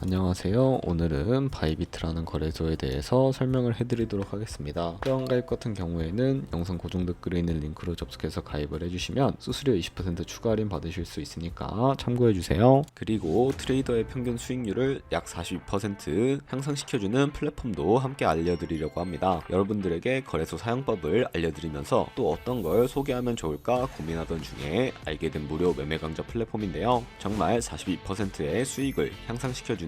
안녕하세요. 오늘은 바이비트라는 거래소에 대해서 설명을 해드리도록 하겠습니다. 회원 가입 같은 경우에는 영상 고정 댓글에 있는 링크로 접속해서 가입을 해주시면 수수료 20% 추가 할인 받으실 수 있으니까 참고해주세요. 그리고 트레이더의 평균 수익률을 약 42% 향상시켜주는 플랫폼도 함께 알려드리려고 합니다. 여러분들에게 거래소 사용법을 알려드리면서 또 어떤 걸 소개하면 좋을까 고민하던 중에 알게 된 무료 매매 강좌 플랫폼인데요. 정말 42%의 수익을 향상시켜주는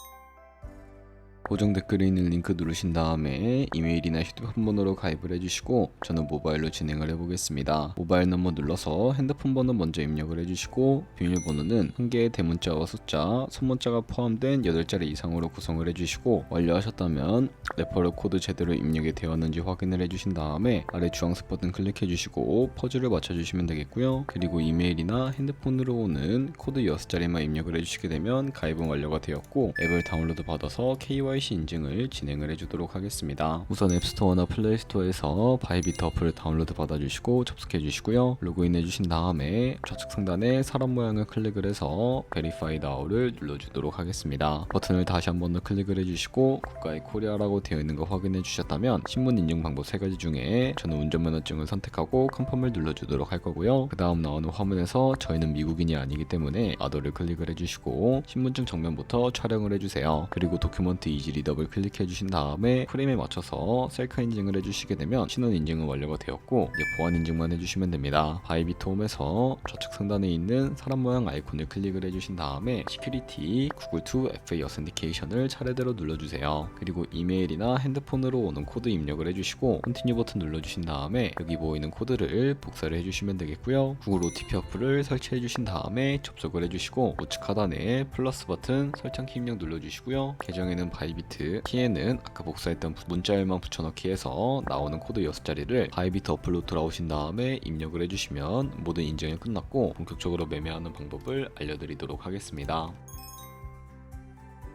고정 댓글에 있는 링크 누르신 다음에 이메일이나 휴대폰 번호로 가입을 해주시고 저는 모바일로 진행을 해보겠습니다. 모바일 넘버 눌러서 핸드폰 번호 먼저 입력을 해주시고 비밀번호는 한 개의 대문자와 숫자, 소문자가 포함된 8자리 이상으로 구성을 해주시고 완료하셨다면 레퍼럴 코드 제대로 입력이 되었는지 확인을 해주신 다음에 아래 주황색 버튼 클릭해주시고 퍼즐을 맞춰주시면 되겠고요. 그리고 이메일이나 핸드폰으로 오는 코드 6자리만 입력을 해주시게 되면 가입은 완료가 되었고 앱을 다운로드 받아서 KYC 인증을 진행을 해주도록 하겠습니다. 우선 앱스토어나 플레이스토어에서 바이비트 어플을 다운로드 받아주시고 접속해 주시고요. 로그인 해주신 다음에 좌측 상단에 사람 모양을 클릭을 해서 Verify Now를 눌러주도록 하겠습니다. 버튼을 다시 한 번 더 클릭을 해주시고 국가의 코리아라고 되어 있는 거 확인해 주셨다면 신문 인증 방법 세 가지 중에 저는 운전면허증을 선택하고 컨펌을 눌러주도록 할 거고요. 그 다음 나오는 화면에서 저희는 미국인이 아니기 때문에 아더를 클릭을 해주시고 신분증 정면부터 촬영을 해주세요. 그리고 도큐먼트 이지 리더블 클릭해 주신 다음에 프레임에 맞춰서 셀카 인증을 해주시게 되면 신원 인증은 완료가 되었고 이제 보안 인증만 해주시면 됩니다. 바이비트 홈에서 좌측 상단에 있는 사람 모양 아이콘을 클릭을 해주신 다음에 시큐리티 구글2 FA 어센티케이션을 차례대로 눌러주세요. 그리고 이메일이나 핸드폰으로 오는 코드 입력을 해주시고 컨티뉴 버튼 눌러주신 다음에 여기 보이는 코드를 복사를 해주시면 되겠고요. 구글 OTP 어플을 설치해 주신 다음에 접속을 해주시고 우측 하단에 플러스 버튼 설정키 입력 눌러주시고요. 계정에는 바이 비트, 키에는 아까 복사했던 문자열만 붙여넣기 해서 나오는 코드 6자리를 바이비트 어플로 돌아오신 다음에 입력을 해주시면 모든 인증이 끝났고 본격적으로 매매하는 방법을 알려드리도록 하겠습니다.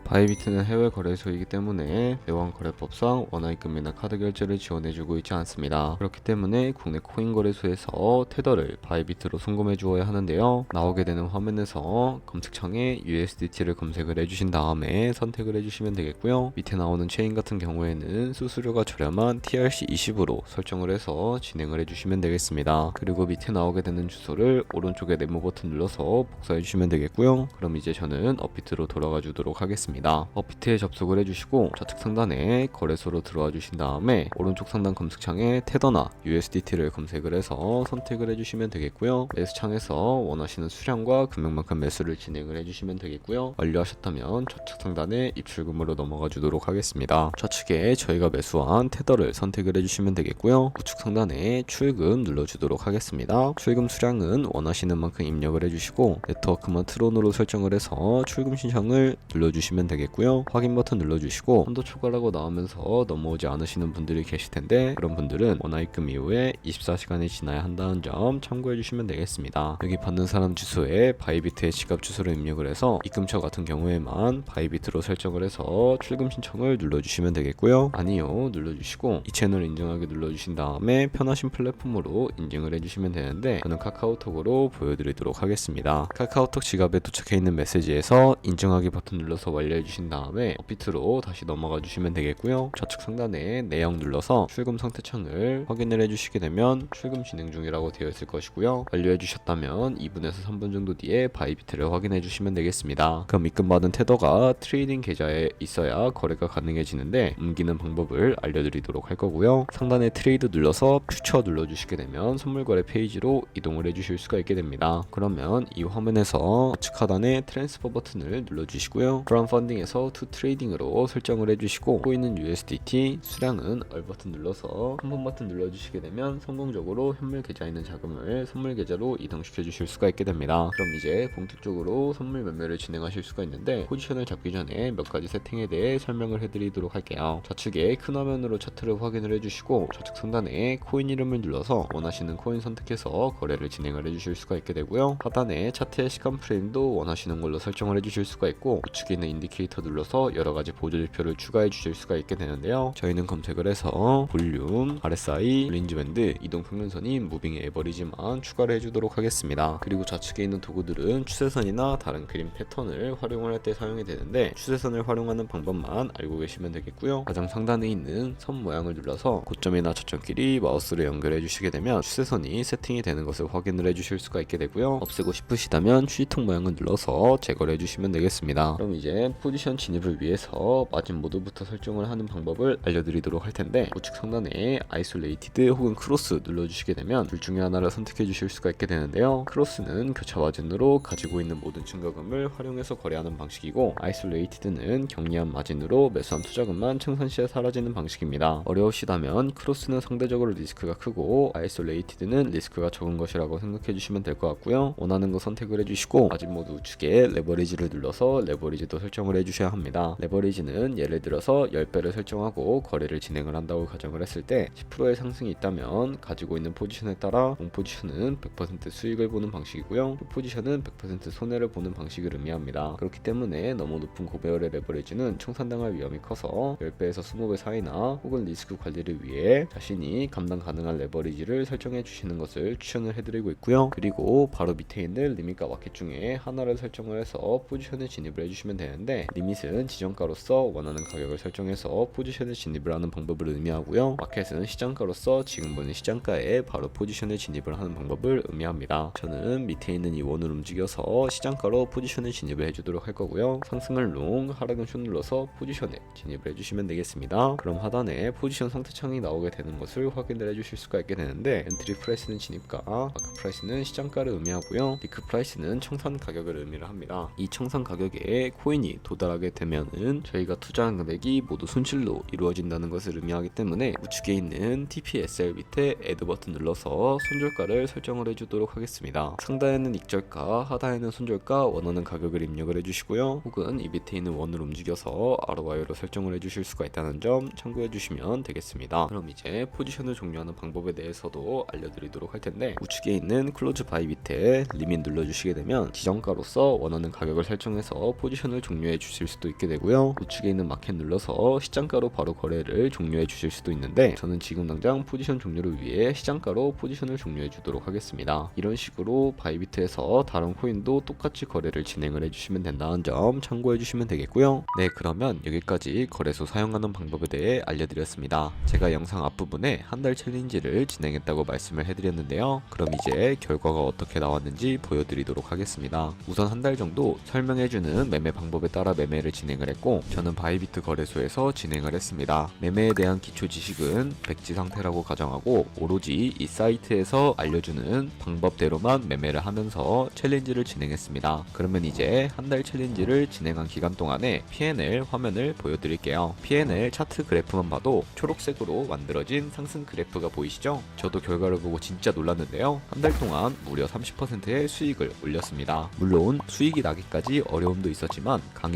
바이비트는 해외 거래소이기 때문에 외환 거래법상 원화입금이나 카드 결제를 지원해주고 있지 않습니다. 그렇기 때문에 국내 코인 거래소에서 테더를 바이비트로 송금해 주어야 하는데요. 나오게 되는 화면에서 검색창에 USDT를 검색을 해주신 다음에 선택을 해주시면 되겠고요. 밑에 나오는 체인 같은 경우에는 수수료가 저렴한 TRC20으로 설정을 해서 진행을 해주시면 되겠습니다. 그리고 밑에 나오게 되는 주소를 오른쪽에 네모 버튼 눌러서 복사해 주시면 되겠고요. 그럼 이제 저는 업비트로 돌아가 주도록 하겠습니다. 업비트에 접속을 해주시고 좌측 상단에 거래소로 들어와 주신 다음에 오른쪽 상단 검색창에 테더나 USDT를 검색을 해서 선택을 해주시면 되겠고요. 매수 창에서 원하시는 수량과 금액만큼 매수를 진행을 해주시면 되겠고요. 완료하셨다면 좌측 상단에 입출금으로 넘어가 주도록 하겠습니다. 좌측에 저희가 매수한 테더를 선택을 해주시면 되겠고요. 우측 상단에 출금 눌러주도록 하겠습니다. 출금 수량은 원하시는 만큼 입력을 해주시고 네트워크만 트론으로 설정을 해서 출금 신청을 눌러주시면 되겠고요. 확인 버튼 눌러주시고 한도 초과라고 나오면서 넘어오지 않으시는 분들이 계실 텐데 그런 분들은 원화입금 이후에 24시간이 지나야 한다는 점 참고해 주시면 되겠습니다. 여기 받는 사람 주소에 바이비트의 지갑 주소를 입력을 해서 입금처 같은 경우에만 바이비트로 설정을 해서 출금 신청을 눌러주시면 되겠고요. 아니요 눌러주시고 이 채널 인증하기 눌러주신 다음에 편하신 플랫폼으로 인증을 해주시면 되는데 저는 카카오톡으로 보여드리도록 하겠습니다. 카카오톡 지갑에 도착해 있는 메시지에서 인증하기 버튼 눌러서 완료 해 주신 다음에 업비트로 다시 넘어가 주시면 되겠고요. 좌측 상단에 내역 눌러서 출금 상태 창을 확인을 해주시게 되면 출금 진행 중이라고 되어 있을 것이고요. 완료해 주셨다면 2분에서 3분 정도 뒤에 바이비트를 확인해 주시면 되겠습니다. 그럼 입금받은 테더가 트레이딩 계좌에 있어야 거래가 가능해지는데 옮기는 방법을 알려드리도록 할 거고요. 상단에 트레이드 눌러서 퓨처 눌러주시게 되면 선물 거래 페이지로 이동을 해주실 수가 있게 됩니다. 그러면 이 화면에서 우측 하단에 트랜스퍼 버튼을 눌러주시고요. 브라운 펀딩 펀딩에서 투 트레이딩으로 설정을 해주시고 코인은 USDT, 수량은 얼 버튼 눌러서 한 번 버튼 눌러주시게 되면 성공적으로 현물 계좌에 있는 자금을 선물 계좌로 이동시켜 주실 수가 있게 됩니다. 그럼 이제 본격적으로 선물 매매를 진행하실 수가 있는데 포지션을 잡기 전에 몇 가지 세팅에 대해 설명을 해드리도록 할게요. 좌측에 큰 화면으로 차트를 확인을 해주시고 좌측 상단에 코인 이름을 눌러서 원하시는 코인 선택해서 거래를 진행을 해주실 수가 있게 되고요. 하단에 차트의 시간 프레임도 원하시는 걸로 설정을 해주실 수가 있고 우측에 있는 인디케 이터 눌러서 여러 가지 보조 지표를 추가해 주실 수가 있게 되는데요. 저희는 검색을 해서 볼륨, RSI, 린지 밴드, 이동 평균선인 무빙 에버리지만 추가를 해주도록 하겠습니다. 그리고 좌측에 있는 도구들은 추세선이나 다른 그림 패턴을 활용을 할 때 사용이 되는데 추세선을 활용하는 방법만 알고 계시면 되겠고요. 가장 상단에 있는 선 모양을 눌러서 고점이나 저점끼리 마우스로 연결해 주시게 되면 추세선이 세팅이 되는 것을 확인을 해 주실 수가 있게 되고요. 없애고 싶으시다면 추리통 모양을 눌러서 제거를 해 주시면 되겠습니다. 그럼 이제 포지션 진입을 위해서 마진 모드부터 설정을 하는 방법을 알려드리도록 할 텐데 우측 상단에 아이솔레이티드 혹은 크로스 눌러주시게 되면 둘 중에 하나를 선택해 주실 수가 있게 되는데요. 크로스는 교차 마진으로 가지고 있는 모든 증가금을 활용해서 거래하는 방식이고 아이솔레이티드는 경리한 마진으로 매수한 투자금만 청산 시에 사라지는 방식입니다. 어려우시다면 크로스는 상대적으로 리스크가 크고 아이솔레이티드는 리스크가 적은 것이라고 생각해 주시면 될 것 같고요. 원하는 거 선택을 해주시고 마진 모드 우측에 레버리지를 눌러서 레버리지도 설정을 해주셔야 합니다. 레버리지는 예를 들어서 10배를 설정하고 거래를 진행을 한다고 가정을 했을 때 10%의 상승이 있다면 가지고 있는 포지션에 따라 롱 포지션은 100% 수익을 보는 방식이고요. 숏 포지션은 100% 손해를 보는 방식을 의미합니다. 그렇기 때문에 너무 높은 고배열의 레버리지는 청산당할 위험이 커서 10배에서 20배 사이나 혹은 리스크 관리를 위해 자신이 감당 가능한 레버리지를 설정해 주시는 것을 추천을 해드리고 있고요. 그리고 바로 밑에 있는 리밋과 마켓 중에 하나를 설정을 해서 포지션에 진입을 해주시면 되는데 리밋은 지정가로서 원하는 가격을 설정해서 포지션에 진입을 하는 방법을 의미하고요. 마켓은 시장가로서 지금 보는 시장가에 바로 포지션에 진입을 하는 방법을 의미합니다. 저는 밑에 있는 이 원을 움직여서 시장가로 포지션에 진입을 해주도록 할 거고요. 상승을 롱, 하락은 숏 눌러서 포지션에 진입을 해주시면 되겠습니다. 그럼 하단에 포지션 상태 창이 나오게 되는 것을 확인을 해주실 수가 있게 되는데 엔트리 프라이스는 진입가, 마크 프라이스는 시장가를 의미하고요. 리크 프라이스는 청산 가격을 의미를 합니다. 이 청산 가격에 코인이 도달하게 되면은 저희가 투자한 금액이 모두 손실로 이루어진다는 것을 의미하기 때문에 우측에 있는 TPSL 밑에 애드 버튼 눌러서 손절가를 설정을 해주도록 하겠습니다. 상단에는 익절가, 하단에는 손절가 원하는 가격을 입력을 해주시고요. 혹은 이 밑에 있는 원을 움직여서 ROI로 설정을 해주실 수가 있다는 점 참고해 주시면 되겠습니다. 그럼 이제 포지션을 종료하는 방법에 대해서도 알려드리도록 할 텐데 우측에 있는 클로즈 바이 밑에 리밋 눌러주시게 되면 지정가로서 원하는 가격을 설정해서 포지션을 종료해 주실 수도 있게 되고요. 우측에 있는 마켓 눌러서 시장가로 바로 거래를 종료해 주실 수도 있는데 저는 지금 당장 포지션 종료를 위해 시장가로 포지션을 종료해 주도록 하겠습니다. 이런 식으로 바이비트에서 다른 코인도 똑같이 거래를 진행을 해주시면 된다는 점 참고해 주시면 되겠고요. 네 그러면 여기까지 거래소 사용하는 방법에 대해 알려드렸습니다. 제가 영상 앞부분에 한 달 챌린지를 진행했다고 말씀을 해드렸는데요. 그럼 이제 결과가 어떻게 나왔는지 보여드리도록 하겠습니다. 우선 한 달 정도 설명해주는 매매 방법에 따라 매매를 진행을 했고 저는 바이비트 거래소에서 진행을 했습니다. 매매에 대한 기초 지식은 백지 상태라고 가정하고 오로지 이 사이트에서 알려주는 방법대로만 매매를 하면서 챌린지를 진행했습니다. 그러면 이제 한 달 챌린지를 진행한 기간 동안에 PNL 화면을 보여드릴게요. PNL 차트 그래프만 봐도 초록색으로 만들어진 상승 그래프가 보이시죠? 저도 결과를 보고 진짜 놀랐는데요. 한 달 동안 무려 30%의 수익을 올렸습니다. 물론 수익이 나기까지 어려움도 있었지만 강의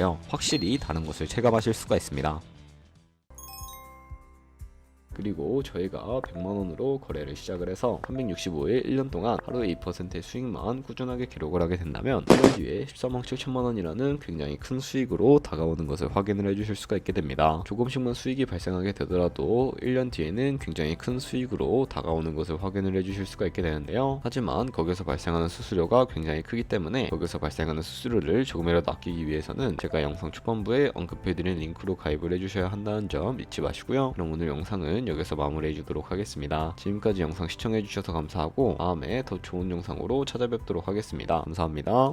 확실히 다른 것을 체감하실 수가 있습니다. 그리고 저희가 100만원으로 거래를 시작을 해서 365일 1년 동안 하루에 2%의 수익만 꾸준하게 기록을 하게 된다면 1년 뒤에 13억 7천만원이라는 굉장히 큰 수익으로 다가오는 것을 확인을 해주실 수가 있게 됩니다. 조금씩만 수익이 발생하게 되더라도 1년 뒤에는 굉장히 큰 수익으로 다가오는 것을 확인을 해주실 수가 있게 되는데요. 하지만 거기서 발생하는 수수료가 굉장히 크기 때문에 거기서 발생하는 수수료를 조금이라도 아끼기 위해서는 제가 영상 초반부에 언급해드린 링크로 가입을 해주셔야 한다는 점 잊지 마시고요. 그럼 오늘 영상은 여기서 마무리해 주도록 하겠습니다. 지금까지 영상 시청해 주셔서 감사하고 다음에 더 좋은 영상으로 찾아뵙도록 하겠습니다. 감사합니다.